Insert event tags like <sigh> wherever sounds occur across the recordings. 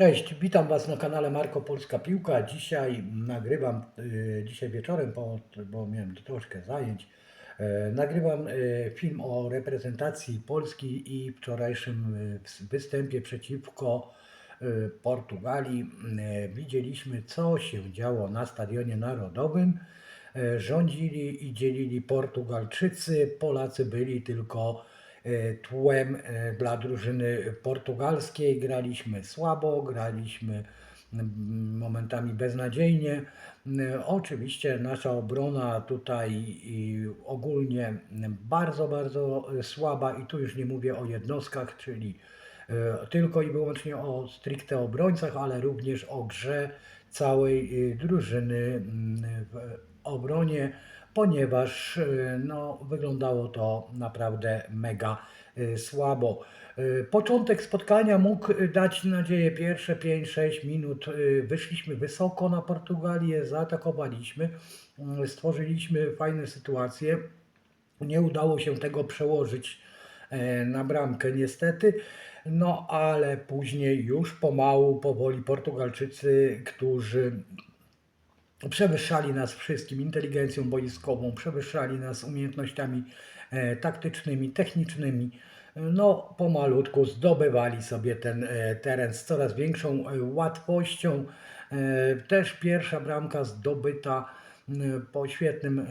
Cześć, witam Was na kanale Marko Polska Piłka. Dzisiaj nagrywam, y, dzisiaj wieczorem, bo, miałem troszkę zajęć, e, nagrywam e, film o reprezentacji Polski i wczorajszym występie przeciwko Portugalii. Widzieliśmy, co się działo na Stadionie Narodowym. Rządzili i dzielili Portugalczycy, Polacy byli tylko tłem e, dla drużyny portugalskiej. Graliśmy słabo, graliśmy momentami beznadziejnie. E, Oczywiście nasza obrona tutaj ogólnie bardzo, bardzo e, słaba i tu już nie mówię o jednostkach, czyli e, tylko i wyłącznie o stricte obrońcach, ale również o grze całej e, drużyny w obronie, ponieważ e, no, wyglądało to naprawdę mega e, słabo. E, Początek spotkania mógł dać nadzieję. Pierwsze 5-6 minut wyszliśmy wysoko na Portugalię, zaatakowaliśmy, stworzyliśmy fajne sytuacje. Nie udało się tego przełożyć e, na bramkę niestety. No ale później już pomału, powoli Portugalczycy, którzy przewyższali nas wszystkim inteligencją boiskową, przewyższali nas umiejętnościami e, taktycznymi, technicznymi. No, pomalutku zdobywali sobie ten e, teren z coraz większą e, łatwością. Też pierwsza bramka zdobyta po świetnym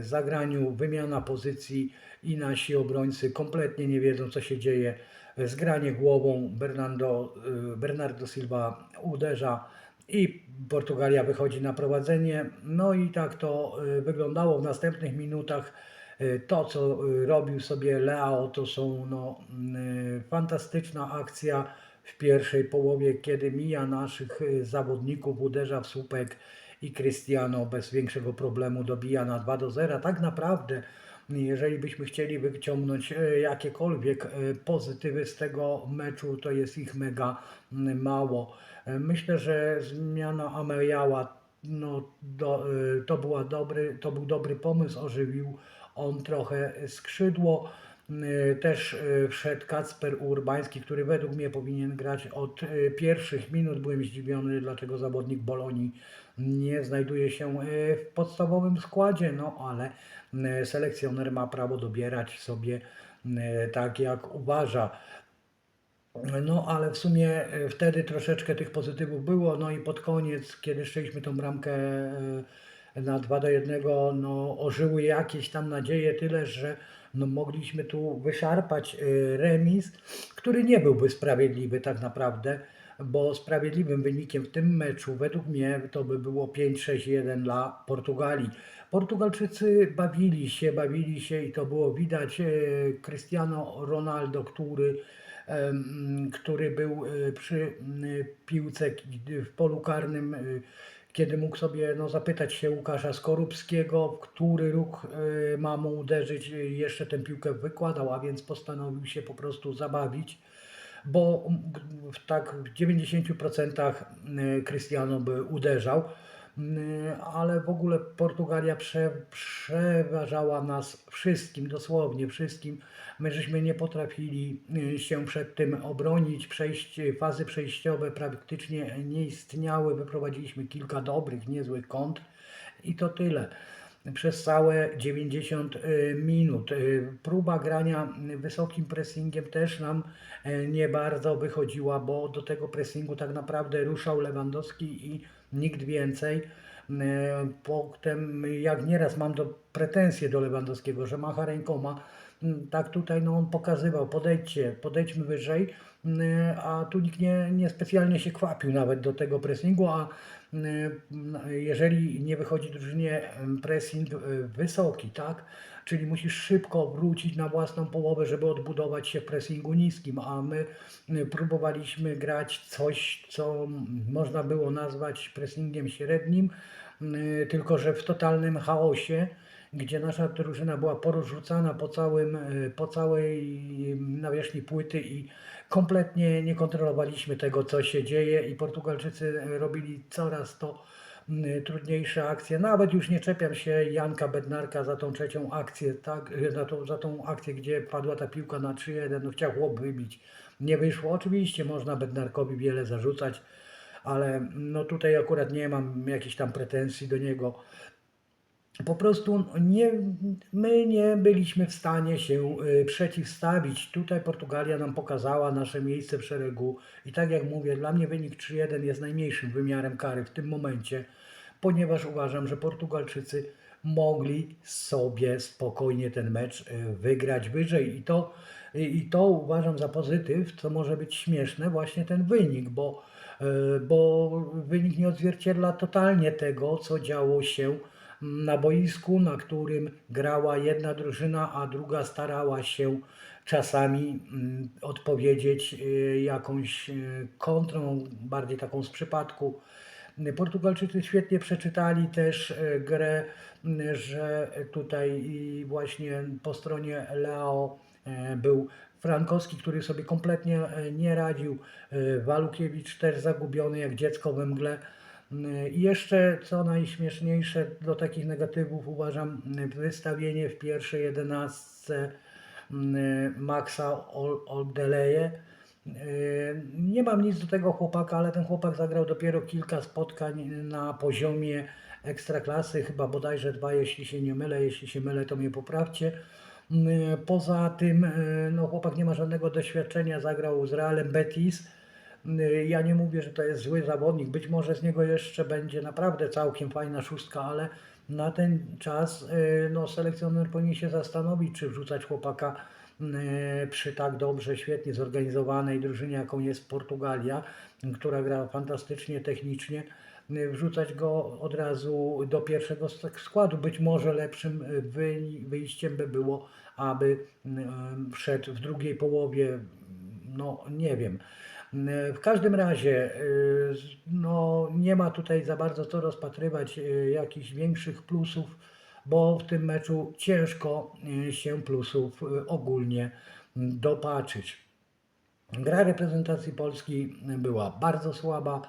zagraniu, wymiana pozycji i nasi obrońcy kompletnie nie wiedzą, co się dzieje. Zgranie głową, Bernardo, Bernardo Silva uderza i Portugalia wychodzi na prowadzenie. No i tak to y, wyglądało w następnych minutach. Y, To, co y, robił sobie Leao, to są no, fantastyczna akcja w pierwszej połowie, kiedy mija naszych zawodników, uderza w słupek i Cristiano bez większego problemu dobija na 2 do 0. Tak naprawdę, jeżeli byśmy chcieli wyciągnąć e, jakiekolwiek e, pozytywy z tego meczu, to jest ich mega mało. E, Myślę, że zmiana Ameliała no, do, to, była dobry, to był dobry pomysł, ożywił on trochę skrzydło. Też wszedł Kacper Urbański, który według mnie powinien grać od pierwszych minut. Byłem zdziwiony, dlaczego zawodnik Bolonii nie znajduje się e, w podstawowym składzie, no ale e, selekcjoner ma prawo dobierać sobie e, tak jak uważa. No, ale w sumie wtedy troszeczkę tych pozytywów było. No i pod koniec, kiedy strzeliśmy tą bramkę na 2 do 1, no ożyły jakieś tam nadzieje, tyle że no, mogliśmy tu wyszarpać remis, który nie byłby sprawiedliwy tak naprawdę, bo sprawiedliwym wynikiem w tym meczu według mnie to by było 5-6-1 dla Portugalii. Portugalczycy bawili się, bawili się i to było widać. e, Cristiano Ronaldo, który który był e, przy piłce w polu karnym, e, kiedy mógł sobie no, zapytać się Łukasza Skorupskiego, w który róg ma mu uderzyć, jeszcze tę piłkę wykładał, a więc postanowił się po prostu zabawić, bo w tak w 90% e, Cristiano by uderzał. Mm, ale w ogóle Portugalia prze, przeważała nas wszystkim, dosłownie wszystkim. My żeśmy nie potrafili y, się przed tym obronić. Przejść, fazy przejściowe praktycznie nie istniały. Wyprowadziliśmy kilka dobrych, niezłych kont i to tyle. Przez całe 90 y, minut. Y, Próba grania wysokim pressingiem też nam e, nie bardzo wychodziła, bo do tego pressingu tak naprawdę ruszał Lewandowski i nikt więcej. E, Potem, jak nieraz mam do pretensje do Lewandowskiego, że macha rękoma, tak tutaj no, on pokazywał, podejdźcie, podejdźmy wyżej, m, a tu nikt nie, nie specjalnie się kwapił nawet do tego pressingu, a jeżeli nie wychodzi drużynie em, pressing wysoki, tak, czyli musisz szybko wrócić na własną połowę, żeby odbudować się w pressingu niskim, a my y, próbowaliśmy grać coś, co można było nazwać pressingiem średnim, y, tylko że w totalnym chaosie, gdzie nasza drużyna była porozrzucana po, całym, y, po całej nawierzchni płyty i kompletnie nie kontrolowaliśmy tego, co się dzieje i Portugalczycy robili coraz to trudniejsze akcje. Nawet już nie czepiam się Janka Bednarka za tą trzecią akcję, tak, e, za tą, za tą akcję, gdzie padła ta piłka na 3-1, no chciał chłop wybić. Nie wyszło. Oczywiście można Bednarkowi wiele zarzucać, ale no tutaj akurat nie mam jakichś tam pretensji do niego. Po prostu nie, my nie byliśmy w stanie się y, przeciwstawić. Tutaj Portugalia nam pokazała nasze miejsce w szeregu i tak jak mówię, dla mnie wynik 3-1 jest najmniejszym wymiarem kary w tym momencie, ponieważ uważam, że Portugalczycy mogli sobie spokojnie ten mecz y, wygrać wyżej i to, i to uważam za pozytyw, co może być śmieszne, właśnie ten wynik, bo, y, bo wynik nie odzwierciedla totalnie tego, co działo się na boisku, na którym grała jedna drużyna, a druga starała się czasami mm, odpowiedzieć y, jakąś y, kontrą, bardziej taką z przypadku. Portugalczycy świetnie przeczytali też y, grę, że tutaj właśnie po stronie Leo był Frankowski, który sobie kompletnie nie radził, Walukiewicz też zagubiony jak dziecko we mgle. I jeszcze co najśmieszniejsze do takich negatywów uważam wystawienie w pierwszej jedenastce mm, Maxa Ol- Oldeleje. Nie mam nic do tego chłopaka, ale ten chłopak zagrał dopiero kilka spotkań na poziomie ekstraklasy, chyba bodajże dwa, jeśli się nie mylę, jeśli się mylę to mnie poprawcie. Mm, Poza tym y, no, chłopak nie ma żadnego doświadczenia, zagrał z Realem Betis. Y, Ja nie mówię, że to jest zły zawodnik, być może z niego jeszcze będzie naprawdę całkiem fajna szóstka, ale na ten czas y, no, selekcjoner powinien się zastanowić, czy wrzucać chłopaka y, przy tak dobrze, świetnie zorganizowanej drużynie, jaką jest Portugalia, która gra fantastycznie technicznie, wrzucać go od razu do pierwszego sk- składu. Być może lepszym wyj- wyjściem by było, aby wszedł w drugiej połowie, no nie wiem. W każdym razie, y, no, nie ma tutaj za bardzo co rozpatrywać y, jakichś większych plusów, bo w tym meczu ciężko y, się plusów ogólnie mm, dopatrzyć. Gra reprezentacji Polski była bardzo słaba.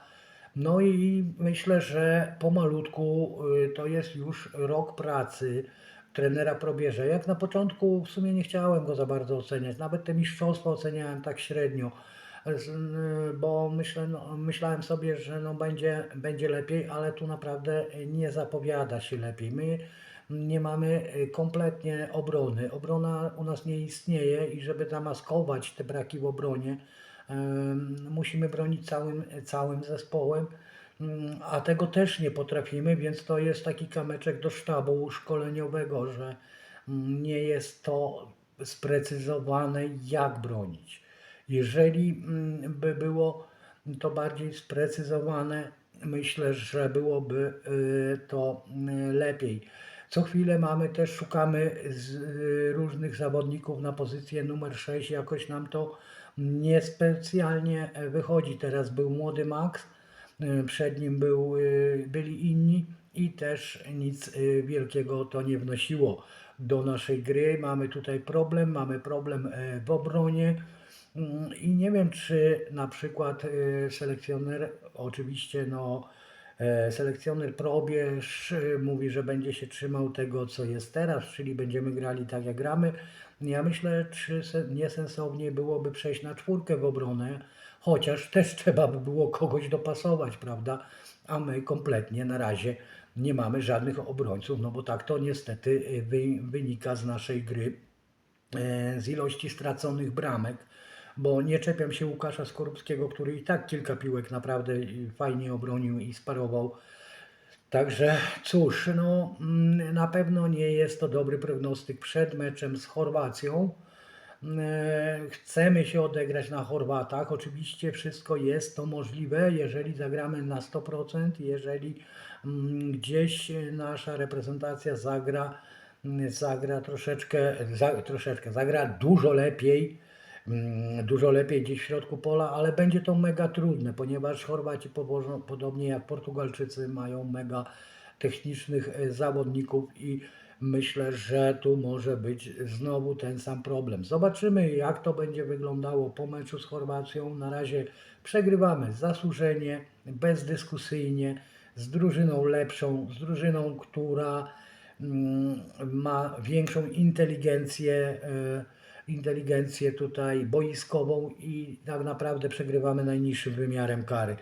No i myślę, że pomalutku to jest już rok pracy trenera Probierza. Jak na początku w sumie nie chciałem go za bardzo oceniać, nawet te mistrzostwa oceniałem tak średnio, bo myślę, no, myślałem sobie, że no będzie, będzie lepiej, ale tu naprawdę nie zapowiada się lepiej. My nie mamy y, kompletnie obrony. Obrona u nas nie istnieje i żeby zamaskować te braki w obronie, em, musimy bronić całym, całym zespołem, a tego też nie potrafimy, więc to jest taki kamyczek do sztabu szkoleniowego, że nie jest to sprecyzowane, jak bronić. Jeżeli mm, by było to bardziej sprecyzowane, myślę, że byłoby y, to y, lepiej. Co chwilę mamy też, szukamy y, różnych zawodników na pozycję numer 6, jakoś nam to niespecjalnie e, wychodzi. Teraz był młody Max, przed nim był, byli inni i też nic wielkiego to nie wnosiło do naszej gry. Mamy tutaj problem, mamy problem e, w obronie. Mm, I nie wiem, czy na przykład y, selekcjoner, oczywiście no, e, selekcjoner Probierz y, mówi, że będzie się trzymał tego, co jest teraz, czyli będziemy grali tak, jak gramy. Ja myślę, czy se- niesensownie byłoby przejść na czwórkę w obronę, chociaż też <laughs> trzeba by było kogoś dopasować, prawda? A my kompletnie na razie nie mamy żadnych obrońców, no bo tak to niestety y, wy, wynika z naszej gry e, z ilości straconych bramek, bo nie czepiam się Łukasza Skorupskiego, który i tak kilka piłek naprawdę fajnie obronił i sparował. Także cóż, no, mm, na pewno nie jest to dobry prognostyk przed meczem z Chorwacją. E, Chcemy się odegrać na Chorwatach. Oczywiście wszystko jest to możliwe, jeżeli zagramy na 100%, jeżeli mm, gdzieś nasza reprezentacja zagra, mm, zagra troszeczkę, za, troszeczkę, zagra dużo lepiej, mm, dużo lepiej gdzieś w środku pola, ale będzie to mega trudne, ponieważ Chorwaci podobnie jak Portugalczycy mają mega technicznych e, zawodników i myślę, że tu może być znowu ten sam problem. Zobaczymy, jak to będzie wyglądało po meczu z Chorwacją. Na razie przegrywamy zasłużenie, bezdyskusyjnie. z drużyną lepszą, z drużyną, która mm, ma większą inteligencję, e, inteligencję tutaj boiskową i tak naprawdę przegrywamy najniższym wymiarem kary.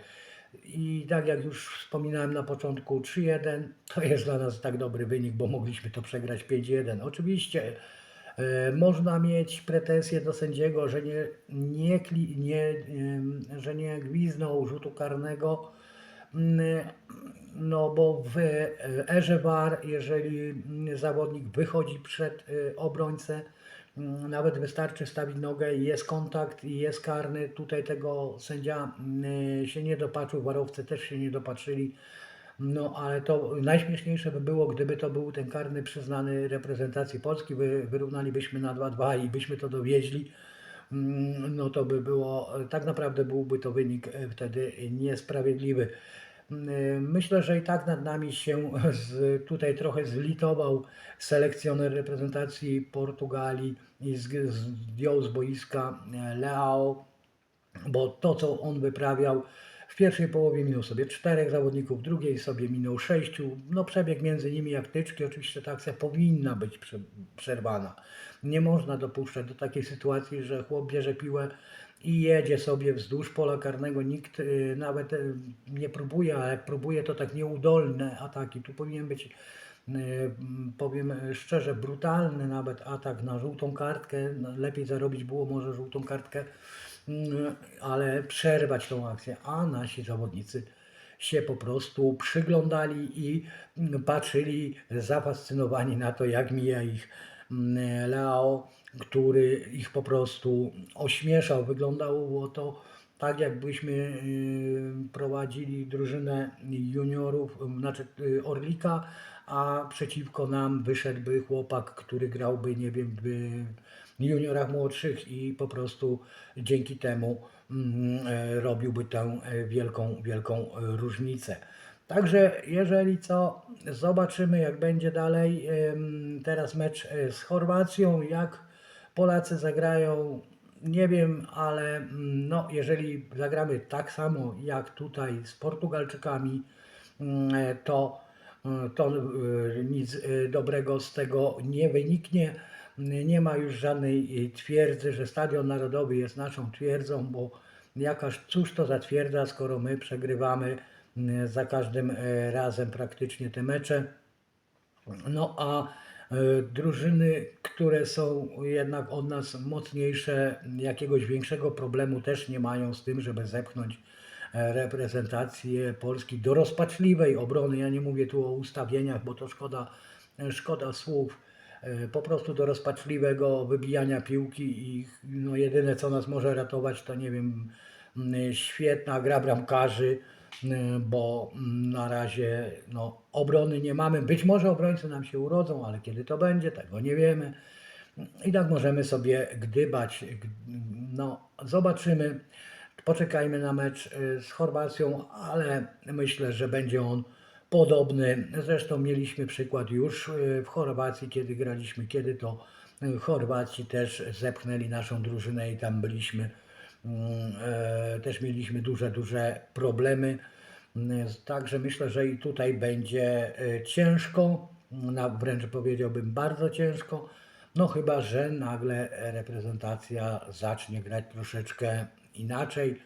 I tak jak już wspominałem na początku, 3-1 to jest dla nas tak dobry wynik, bo mogliśmy to przegrać 5-1. Oczywiście e, można mieć pretensje do sędziego, że nie, nie, nie, że nie gwiznął rzutu karnego, Mm, no bo w erze VAR, jeżeli zawodnik wychodzi przed e, obrońcę, nawet wystarczy stawić nogę i jest kontakt i jest karny. Tutaj tego sędzia mm, się nie dopatrzył, warowcy też się nie dopatrzyli. No ale to najśmieszniejsze by było, gdyby to był ten karny przyznany reprezentacji Polski, wy, wyrównalibyśmy na 2-2 i byśmy to dowieźli. Mm, No to by było, tak naprawdę byłby to wynik e, wtedy niesprawiedliwy. Mm, Myślę, że i tak nad nami się z, tutaj trochę zlitował selekcjoner reprezentacji Portugalii i zdjął z boiska e, Leao, bo to, co on wyprawiał, w pierwszej połowie minął sobie czterech zawodników, w drugiej sobie minął sześciu. No przebieg między nimi jak tyczki, oczywiście ta akcja powinna być prze- przerwana. Nie można dopuszczać do takiej sytuacji, że chłop bierze piłę i jedzie sobie wzdłuż pola karnego. Nikt y, nawet y, nie próbuje, a jak próbuje, to tak nieudolne ataki. Tu powinien być, y, powiem szczerze, brutalny nawet atak na żółtą kartkę. No, Lepiej zarobić było może żółtą kartkę, mm, ale przerwać tą akcję. A nasi zawodnicy się po prostu przyglądali i patrzyli zafascynowani na to, jak mija ich Leo, który ich po prostu ośmieszał. Wyglądało to tak, jakbyśmy y, prowadzili drużynę juniorów, znaczy y, Orlika, a przeciwko nam wyszedłby chłopak, który grałby, nie wiem, w juniorach młodszych i po prostu dzięki temu mm, e, robiłby tę e, wielką, wielką różnicę. Także jeżeli co, zobaczymy jak będzie dalej. Teraz mecz e, z Chorwacją, jak Polacy zagrają, nie wiem, ale mm, no, jeżeli zagramy tak samo jak tutaj z Portugalczykami, mm, e, to, e, to e, nic e, dobrego z tego nie wyniknie. Nie ma już żadnej twierdzy, że Stadion Narodowy jest naszą twierdzą, bo jakaż cóż to za twierdza, skoro my przegrywamy mm, za każdym razem praktycznie te mecze. No a drużyny, które są jednak od nas mocniejsze, jakiegoś większego problemu też nie mają z tym, żeby zepchnąć e, reprezentację Polski do rozpaczliwej obrony. Ja nie mówię tu o ustawieniach, bo to szkoda, e, szkoda słów. E, Po prostu do rozpaczliwego wybijania piłki i no jedyne co nas może ratować to nie wiem, mm, świetna gra bramkarzy, bo mm, na razie no, obrony nie mamy. Być może obrońcy nam się urodzą, ale kiedy to będzie, tego nie wiemy. I tak możemy sobie gdybać. No, zobaczymy. Poczekajmy na mecz y, z Chorwacją, ale myślę, że będzie on podobny. Zresztą mieliśmy przykład już y, w Chorwacji, kiedy graliśmy, kiedy to y, Chorwaci też zepchnęli naszą drużynę i tam byliśmy. Mm, e, Też mieliśmy duże, duże problemy. Mm, Także myślę, że i tutaj będzie e, ciężko, wręcz powiedziałbym bardzo ciężko. No chyba, że nagle reprezentacja zacznie grać troszeczkę inaczej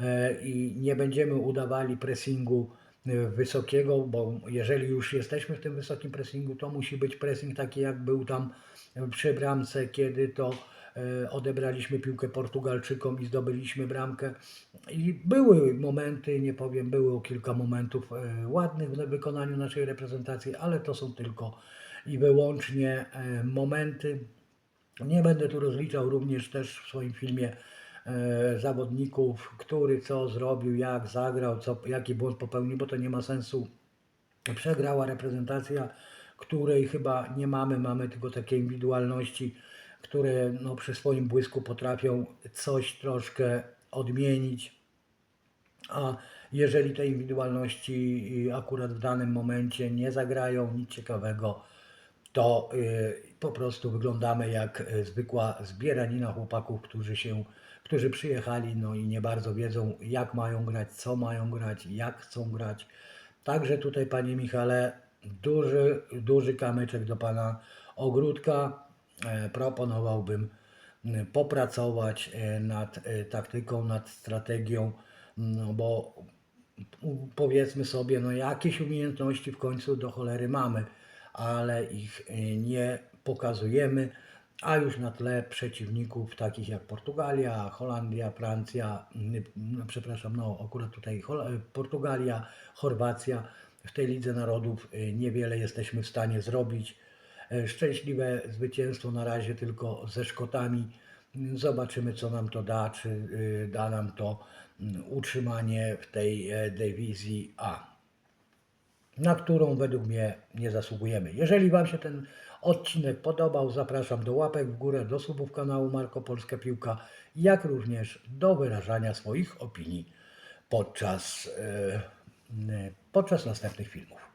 e, i nie będziemy udawali pressingu wysokiego, bo jeżeli już jesteśmy w tym wysokim pressingu, to musi być pressing taki jak był tam przy bramce, kiedy to odebraliśmy piłkę Portugalczykom i zdobyliśmy bramkę. I były momenty, nie powiem, było kilka momentów e, ładnych w wykonaniu naszej reprezentacji, ale to są tylko i wyłącznie e, momenty. Nie będę tu rozliczał również też w swoim filmie e, zawodników, który co zrobił, jak zagrał, co, jaki błąd popełnił, bo to nie ma sensu. Przegrała reprezentacja, której chyba nie mamy, mamy tylko takie indywidualności, które no, przy swoim błysku potrafią coś troszkę odmienić. A jeżeli te indywidualności y, akurat w danym momencie nie zagrają nic ciekawego, to y, po prostu wyglądamy jak y, zwykła zbieranina chłopaków, którzy się, którzy przyjechali, no i nie bardzo wiedzą, jak mają grać, co mają grać, jak chcą grać. Także tutaj, Panie Michale, duży, duży kamyczek do Pana ogródka. E, Proponowałbym m, popracować e, nad e, taktyką, nad strategią, no bo powiedzmy sobie, no jakieś umiejętności w końcu do cholery mamy, ale ich nie pokazujemy, a już na tle przeciwników takich jak Portugalia, Holandia, Francja, mm, no, przepraszam, no akurat tutaj Portugalia, Chorwacja, w tej Lidze Narodów niewiele jesteśmy w stanie zrobić. E, Szczęśliwe zwycięstwo na razie tylko ze Szkotami. Zobaczymy, co nam to da, czy y, da nam to mm, utrzymanie w tej e, dywizji A, na którą według mnie nie zasługujemy. Jeżeli Wam się ten odcinek podobał, zapraszam do łapek w górę, do subów kanału Marko Polska Piłka, jak również do wyrażania swoich opinii podczas, e, podczas następnych filmów.